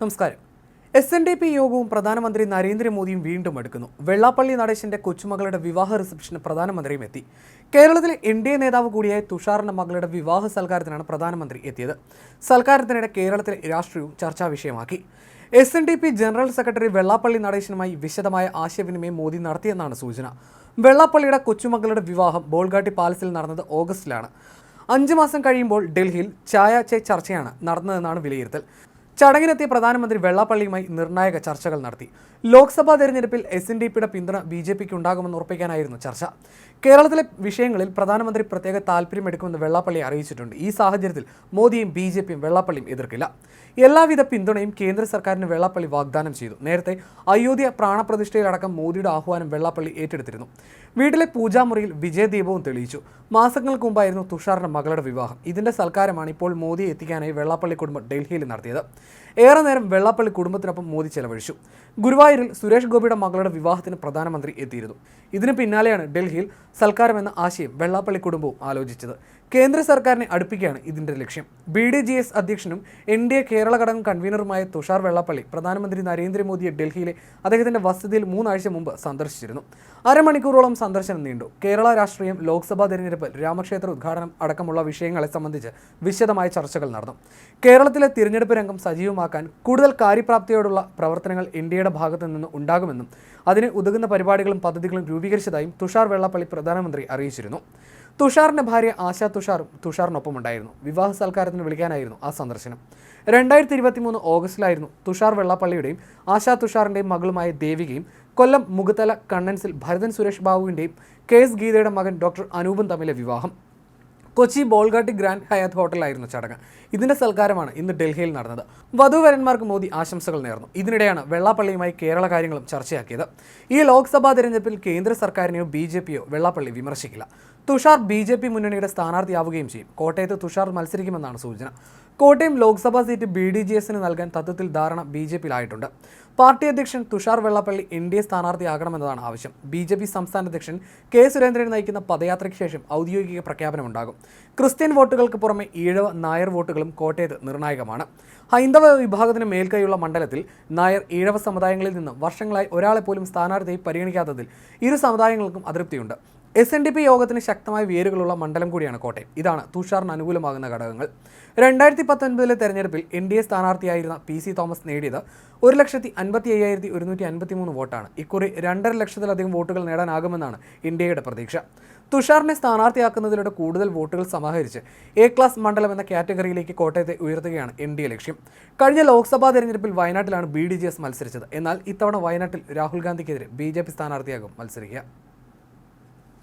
നമസ്കാരം. S N D P യോഗവും പ്രധാനമന്ത്രി നരേന്ദ്രമോദിയും വീണ്ടും എടുക്കുന്നു വെള്ളാപ്പള്ളി നടേശന്റെ കൊച്ചുമകളുടെ വിവാഹ റിസപ്ഷന് പ്രധാനമന്ത്രിയും എത്തി. കേരളത്തിലെ എൻ ഡി എ നേതാവ് കൂടിയായ തുഷാറിന്റെ മകളുടെ വിവാഹ സൽക്കാരത്തിനാണ് പ്രധാനമന്ത്രി എത്തിയത്. സൽക്കാരത്തിനിടെ കേരളത്തിലെ രാഷ്ട്രീയവും ചർച്ചാ വിഷയമാക്കി. S N D P general secretary Vellappally നടേശനുമായി വിശദമായ ആശയവിനിമയം മോദി നടത്തിയെന്നാണ് സൂചന. വെള്ളാപ്പള്ളിയുടെ കൊച്ചുമകളുടെ വിവാഹം ബോൾഗാട്ടി പാലസിൽ നടന്നത് ഓഗസ്റ്റിലാണ്. അഞ്ച് മാസം കഴിയുമ്പോൾ ഡൽഹിയിൽ ചായ ചെ ചർച്ചയാണ് നടന്നതെന്നാണ് വിലയിരുത്തൽ. ചടങ്ങിനെത്തിയ പ്രധാനമന്ത്രി വെള്ളാപ്പള്ളിയുമായി നിർണായക ചർച്ചകൾ നടത്തി. ലോക്സഭാ തെരഞ്ഞെടുപ്പിൽ എസ് എൻ ഡി പിയുടെ പിന്തുണ ബി ജെ പിക്ക് ഉണ്ടാകുമെന്ന് ഉറപ്പിക്കാനായിരുന്നു ചർച്ച. കേരളത്തിലെ വിഷയങ്ങളിൽ പ്രധാനമന്ത്രി പ്രത്യേക താല്പര്യമെടുക്കുമെന്ന് വെള്ളാപ്പള്ളി അറിയിച്ചിട്ടുണ്ട്. ഈ സാഹചര്യത്തിൽ മോദിയും ബി ജെ പിയും വെള്ളാപ്പള്ളിയും എതിർക്കില്ല. എല്ലാവിധ പിന്തുണയും കേന്ദ്ര സർക്കാരിന് വെള്ളാപ്പള്ളി വാഗ്ദാനം ചെയ്തു. നേരത്തെ അയോധ്യ പ്രാണപ്രതിഷ്ഠയിലടക്കം മോദിയുടെ ആഹ്വാനം വെള്ളാപ്പള്ളി ഏറ്റെടുത്തിരുന്നു. വീട്ടിലെ പൂജാമുറിയിൽ വിജയദീപവും തെളിയിച്ചു. മാസങ്ങൾക്ക് മുമ്പായിരുന്നു തുഷാറിന്റെ മകളുടെ വിവാഹം. ഇതിന്റെ സൽക്കാരമാണ് ഇപ്പോൾ മോദിയെ എത്തിക്കാനായി വെള്ളാപ്പള്ളി കുടുംബം ഡൽഹിയിൽ നടത്തിയത്. ഏറെ നേരം വെള്ളാപ്പള്ളി കുടുംബത്തിനൊപ്പം മോദി ചെലവഴിച്ചു. ഗുരുവായൂരിൽ സുരേഷ് ഗോപിയുടെ മകളുടെ വിവാഹത്തിന് പ്രധാനമന്ത്രി എത്തിയിരുന്നു. ഇതിന് പിന്നാലെയാണ് ഡൽഹിയിൽ സൽക്കാരമെന്ന ആശയം വെള്ളാപ്പള്ളി കുടുംബവും ആലോചിച്ചത്. കേന്ദ്ര സർക്കാരിനെ അടുപ്പിക്കുകയാണ് ഇതിന്റെ ലക്ഷ്യം. ബി ഡി ജി എസ് അധ്യക്ഷനും എൻ ഡി എ കേരള ഘടകം കൺവീനറുമായ തുഷാർ വെള്ളാപ്പള്ളി പ്രധാനമന്ത്രി നരേന്ദ്രമോദിയെ ഡൽഹിയിലെ അദ്ദേഹത്തിന്റെ വസതിയിൽ മൂന്നാഴ്ച മുമ്പ് സന്ദർശിച്ചിരുന്നു. അരമണിക്കൂറോളം സന്ദർശനം നീണ്ടു. കേരള രാഷ്ട്രീയം ലോക്സഭാ തെരഞ്ഞെടുപ്പ് രാമക്ഷേത്ര ഉദ്ഘാടനം അടക്കമുള്ള വിഷയങ്ങളെ സംബന്ധിച്ച് വിശദമായ ചർച്ചകൾ നടന്നു. കേരളത്തിലെ തിരഞ്ഞെടുപ്പ് രംഗം സജീവമാക്കാൻ കൂടുതൽ കാര്യപ്രാപ്തിയോടുള്ള പ്രവർത്തനങ്ങൾ ഇന്ത്യയുടെ ഭാഗത്തു നിന്ന് ഉണ്ടാകുമെന്നും അതിന് ഉതകുന്ന പരിപാടികളും പദ്ധതികളും രൂപീകരിച്ചതായും തുഷാർ വെള്ളാപ്പള്ളി പ്രധാനമന്ത്രി അറിയിച്ചിരുന്നു. തുഷാറിന്റെ ഭാര്യ ആശാ തുഷാറും തുഷാറിനൊപ്പമുണ്ടായിരുന്നു. വിവാഹ സൽക്കാരത്തിന് വിളിക്കാനായിരുന്നു ആ സന്ദർശനം. രണ്ടായിരത്തി ഇരുപത്തി മൂന്ന് ഓഗസ്റ്റിലായിരുന്നു തുഷാർ വെള്ളാപ്പള്ളിയുടെയും ആശാ തുഷാറിന്റെയും മകളുമായ ദേവികയും കൊല്ലം മുഖത്തല കണ്ണൻസിൽ ഭരതൻ സുരേഷ് ബാബുവിന്റെയും കെ എസ് ഗീതയുടെ മകൻ ഡോക്ടർ അനൂപും തമ്മിലെ വിവാഹം. കൊച്ചി ബോൾഗാട്ടി ഗ്രാൻഡ് ഹയാത്ത് ഹോട്ടലായിരുന്നു ചടങ്ങ്. ഇതിന്റെ സൽക്കാരമാണ് ഇന്ന് ഡൽഹിയിൽ നടന്നത്. വധുവരന്മാർക്ക് മോദി ആശംസകൾ നേർന്നു. ഇതിനിടെയാണ് വെള്ളാപ്പള്ളിയുമായി കേരള കാര്യങ്ങളും ചർച്ചയാക്കിയത്. ഈ ലോക്സഭാ തെരഞ്ഞെടുപ്പിൽ കേന്ദ്ര സർക്കാരിനെയോ ബി ജെ പിയോ വെള്ളാപ്പള്ളി വിമർശിക്കില്ല. തുഷാർ ബി ജെ പി മുന്നണിയുടെ സ്ഥാനാർത്ഥിയാവുകയും ചെയ്യും. കോട്ടയത്ത് തുഷാർ മത്സരിക്കുമെന്നാണ് സൂചന. Kottayam Lok Sabha seat B D J എസിന് നൽകാൻ തത്വത്തിൽ ധാരണ ബി ജെ പിയിലായിട്ടുണ്ട്. പാർട്ടി അധ്യക്ഷൻ Thushar Vellappally N D A സ്ഥാനാർത്ഥിയാകണമെന്നതാണ് ആവശ്യം. ബി ജെ പി സംസ്ഥാന അധ്യക്ഷൻ കെ സുരേന്ദ്രൻ നയിക്കുന്ന പദയാത്രയ്ക്ക് ശേഷം ഔദ്യോഗിക പ്രഖ്യാപനമുണ്ടാകും ക്രിസ്ത്യൻ വോട്ടുകൾക്ക് പുറമെ ഈഴവ നായർ വോട്ടുകളും കോട്ടയത്ത് നിർണായകമാണ്. ഹൈന്ദവ വിഭാഗത്തിന് മേൽക്കൈയുള്ള മണ്ഡലത്തിൽ നായർ ഈഴവ സമുദായങ്ങളിൽ നിന്ന് വർഷങ്ങളായി ഒരാളെ പോലും സ്ഥാനാർത്ഥിയായി പരിഗണിക്കാത്തതിൽ ഇരു സമുദായങ്ങൾക്കും അതൃപ്തിയുണ്ട്. എസ് എൻ ഡി പി യോഗത്തിന് ശക്തമായ വേരുകളുള്ള മണ്ഡലം കൂടിയാണ് കോട്ടയം. ഇതാണ് തുഷാറിന് അനുകൂലമാകുന്ന ഘടകങ്ങൾ. രണ്ടായിരത്തി പത്തൊൻപതിലെ തെരഞ്ഞെടുപ്പിൽ എൻ ഡി എ സ്ഥാനാർത്ഥിയായിരുന്ന പി സി തോമസ് നേടിയത് ഒരു ലക്ഷത്തി അൻപത്തി അയ്യായിരത്തി ഒരുന്നൂറ്റി അൻപത്തി മൂന്ന് വോട്ടാണ്. ഇക്കുറി രണ്ടര ലക്ഷത്തിലധികം വോട്ടുകൾ നേടാനാകുമെന്നാണ് ഇന്ത്യയുടെ പ്രതീക്ഷ. തുഷാറിനെ സ്ഥാനാർത്ഥിയാക്കുന്നതിലൂടെ കൂടുതൽ വോട്ടുകൾ സമാഹരിച്ച് എ ക്ലാസ് മണ്ഡലം എന്ന കാറ്റഗറിയിലേക്ക് കോട്ടയത്തെ ഉയർത്തുകയാണ് എൻ ഡി എ ലക്ഷ്യം. കഴിഞ്ഞ ലോക്സഭാ തെരഞ്ഞെടുപ്പിൽ വയനാട്ടിലാണ് ബി ഡി ജി എസ് മത്സരിച്ചത്. എന്നാൽ ഇത്തവണ വയനാട്ടിൽ രാഹുൽ ഗാന്ധിക്കെതിരെ ബി ജെ പി സ്ഥാനാർത്ഥിയാകും മത്സരിക്കുക.